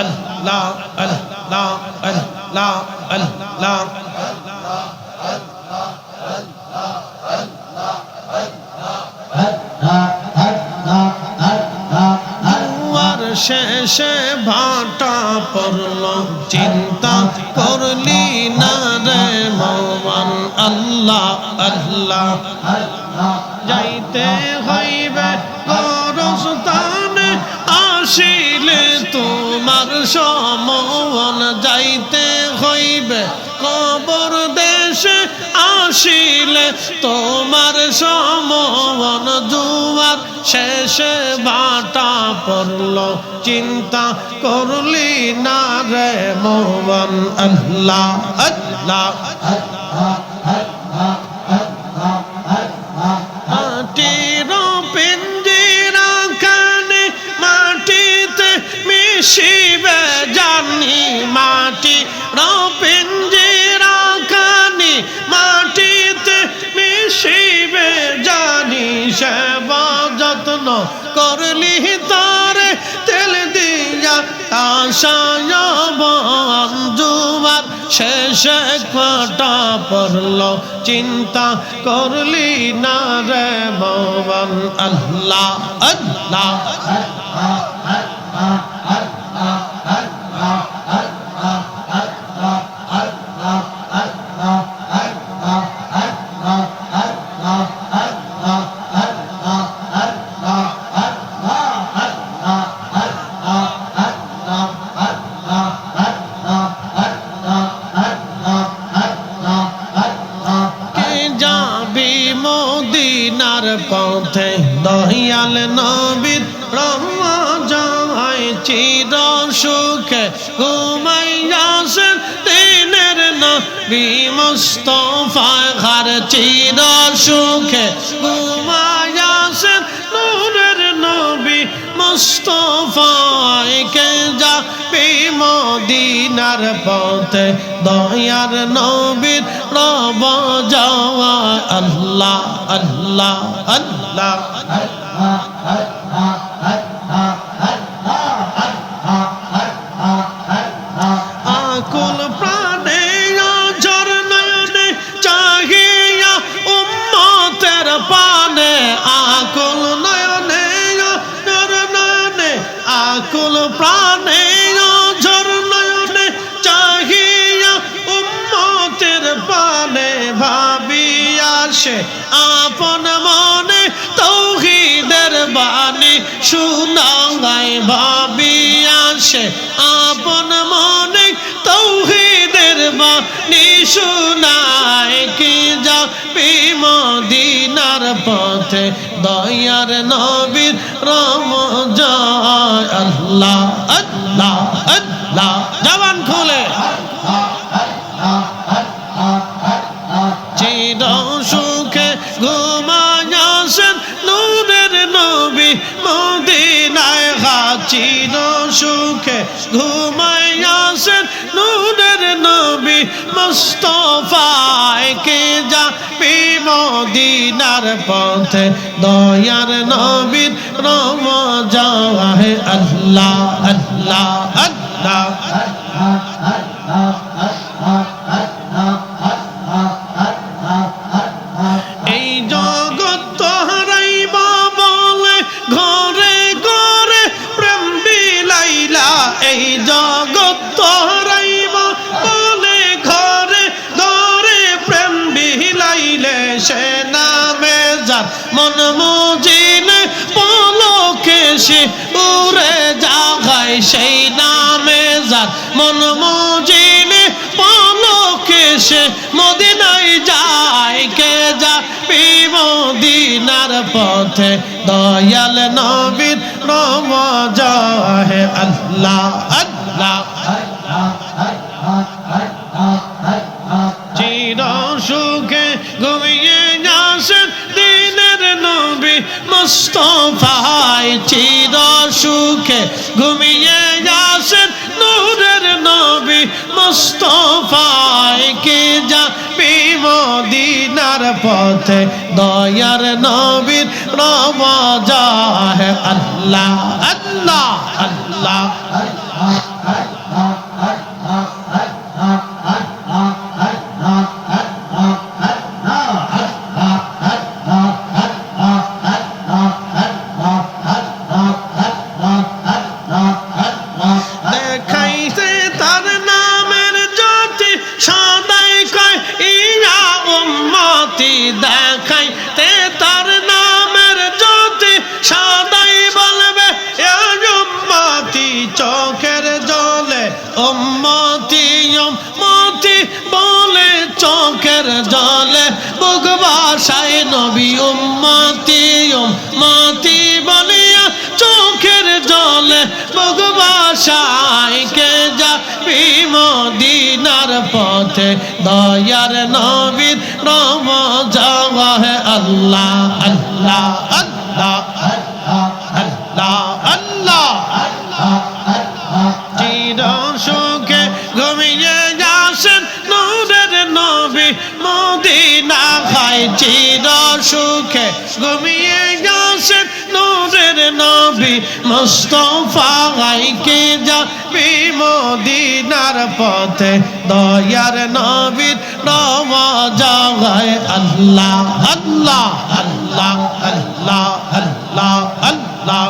আল্লাহ আল্লাহ আল্লাহ আল্লাহ শেষে ভাটা পড়ল, চিন্তা করলি না রে মৌমান, আল্লাহ আল্লাহ। যাইতে হইবে তোমার সমন যাইতে হইবে, কবর দেশে আসিলে তোমার সমন জুয়ার শেষে বাটা পড়ল, চিন্তা করলি না রে মোহন আল্লাহ আল্লাহ মাটির করলি তারে তেল দিয়া আশায় শেষে কাটা পড়ল। চিন্তা করলি না রে ভবন আল্লাহ আল্লাহ। দহিয়াল নবীর রমাজায় চির সুখে ঘুমাইয়াছেন দিনের নবী মুস্তফায় ঘর চির সুখে ঘুমাইয়াছেন নূরের নবী মুস্তফায়। কে যাবি মদিনার পথে দয়ার নবীর রব যাওয়া? আল্লাহ আল্লাহ আল্লাহ। আকুল সে আপন মনে তৌহিদের বাণী শুনাই ভাবিয়া সে আপন মনে তৌহিদের বাণী শুনায় কি যা মদিনার পথে দয়ার নবীর রম জয় আল্লাহ আল্লাহ আল্লাহ। মদিনায় হা চির সুখে ঘুমায়াছেন নূরের নবী মুস্তফায় কে যা মদিনার পথে? দয়ার নবীর রম যাওয়া হে আল্লাহ আল্লাহ আল্লাহ এই নামে মন মুজিনে পলকে সে উড়ে জাগায় সেই নামে যার। মন মুজিনে পলকে সে মদিনায় যায়, কে যা মদিনার পথে? দয়াল নবীর রম যায় আল্লাহ আল্লাহ চির মুস্তফায় চির সুখে ঘুমিয়ে আসেন নূরের নবী মুস্তফায়। কে যা মদিনার পথে দয়ার নবীর রব আল্লাহ আল্লাহ আল্লাহ। চোখের জলে বুক বাসায় নবী উম্মতি উম্মতি বলিয়া চোখের জলে বুক বাসায় কে যা মদিনার পথে দয়ার নবীর নম যাওয়া হে আল্লাহ আল্লাহ আল্লাহ আল্লাহ আল্লাহ চির সুখে চির সুখে ঘুমিয়ে যাসেন নূরের নবী মুস্তফা গাইকে যাবি মদিনার পথে। দয়ার নবীর নম জাগায় আল্লাহ আল্লাহ আল্লাহ আল্লাহ আল্লাহ।